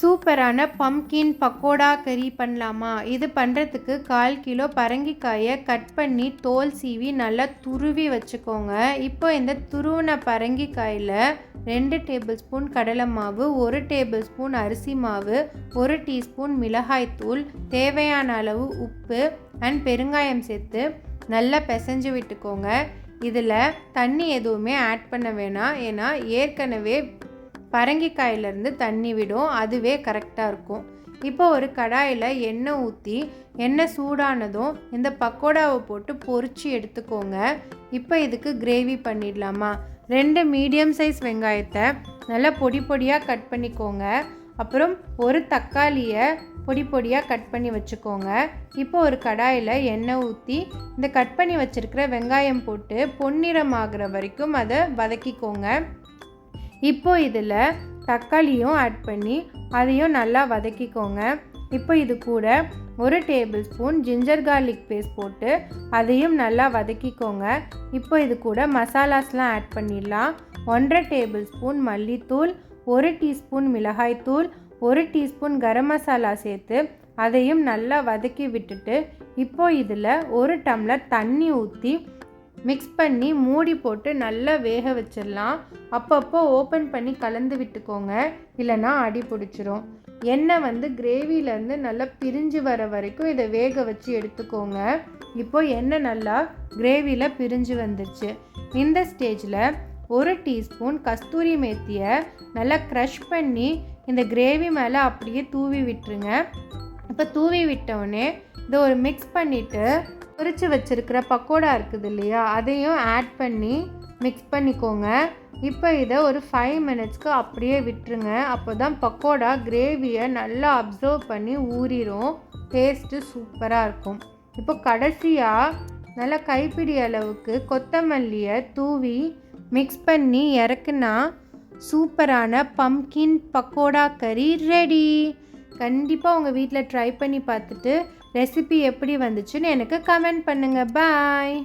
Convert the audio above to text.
சூப்பரான பம்கின் பக்கோடா கறி பண்ணலாமா? இது பண்ணுறதுக்கு கால் கிலோ பரங்கிக்காயை கட் பண்ணி தோல் சீவி நல்லா துருவி வச்சுக்கோங்க. இப்போ இந்த துருவின பரங்கிக்காயில் ரெண்டு டேபிள் ஸ்பூன் கடலை மாவு ஒரு டேபிள் ஸ்பூன் அரிசி மாவு ஒரு டீஸ்பூன் மிளகாய்த்தூள் தேவையான அளவு உப்பு அண்ட் பெருங்காயம் சேர்த்து நல்லா பிசைஞ்சு விட்டுக்கோங்க. இதில் தண்ணி எதுவுமே ஆட் பண்ண வேணாம். ஏன்னா ஏற்கனவே பரங்கிக்காயிலேருந்து தண்ணி விடும். அதுவே கரெக்டாக இருக்கும். இப்போ ஒரு கடாயில் எண்ணெய் ஊற்றி எண்ணெய் சூடானதும் இந்த பக்கோடாவை போட்டு பொறிச்சு எடுத்துக்கோங்க. இப்போ இதுக்கு கிரேவி பண்ணிடலாமா? ரெண்டு மீடியம் சைஸ் வெங்காயத்தை நல்லா பொடி பொடியாக கட் பண்ணிக்கோங்க. அப்புறம் ஒரு தக்காளியை பொடி பொடியாக கட் பண்ணி வச்சுக்கோங்க. இப்போ ஒரு கடாயில் எண்ணெய் ஊற்றி இந்த கட் பண்ணி வச்சுருக்கிற வெங்காயம் போட்டு பொன்னிறம் ஆகிற வரைக்கும் அதை வதக்கிக்கோங்க. இப்போ இதில் தக்காளியும் ஆட் பண்ணி அதையும் நல்லா வதக்கிக்கோங்க. இப்போ இது கூட ஒரு table spoon ginger garlic paste போட்டு அதையும் நல்லா வதக்கிக்கோங்க. இப்போ இது கூட மசாலாஸ்லாம் ஆட் பண்ணிடலாம். ஒன்றரை டேபிள் ஸ்பூன் மல்லித்தூள் ஒரு டீஸ்பூன் மிளகாய்த்தூள் ஒரு டீஸ்பூன் கரம் மசாலா சேர்த்து அதையும் நல்லா வதக்கி விட்டுட்டு இப்போ இதில் ஒரு டம்ளர் தண்ணி ஊற்றி மிக்ஸ் பண்ணி மூடி போட்டு நல்லா வேக வச்சிடலாம். அப்பப்போ ஓப்பன் பண்ணி கலந்து விட்டுக்கோங்க. இல்லைன்னா அடி பிடிச்சிரும். எண்ணெய் வந்து கிரேவிலேருந்து நல்லா பிரிஞ்சு வர வரைக்கும் இதை வேக வச்சு எடுத்துக்கோங்க. இப்போ எண்ணெய் நல்லா கிரேவியில் பிரிஞ்சு வந்துருச்சு. இந்த ஸ்டேஜில் ஒரு டீஸ்பூன் கஸ்தூரி மேத்தியை நல்லா க்ரஷ் பண்ணி இந்த கிரேவி மேலே அப்படியே தூவி விட்டுருங்க. இப்போ தூவி விட்டோடனே இதை ஒரு மிக்ஸ் பண்ணிவிட்டு பொறிச்சு வச்சுருக்கிற பக்கோடா இருக்குது இல்லையா அதையும் ஆட் பண்ணி மிக்ஸ் பண்ணிக்கோங்க. இப்போ இதை ஒரு ஃபைவ் மினிட்ஸ்க்கு அப்படியே விட்டுருங்க. அப்போ தான் பக்கோடா கிரேவியை நல்லா அப்சர்வ் பண்ணி ஊறிடும் டேஸ்ட்டு சூப்பராக இருக்கும். இப்போ கடைசியாக நல்லா கைப்பிடி அளவுக்கு கொத்தமல்லியை தூவி மிக்ஸ் பண்ணி இறக்குனா சூப்பரான பம்கின் பக்கோடா கறி ரெடி கண்டிப்பாக உங்கள் வீட்டில் ட்ரை பண்ணி பார்த்துட்டு ரெசிபி எப்படி வந்துச்சுன்னு எனக்கு கமெண்ட் பண்ணுங்கள் பாய்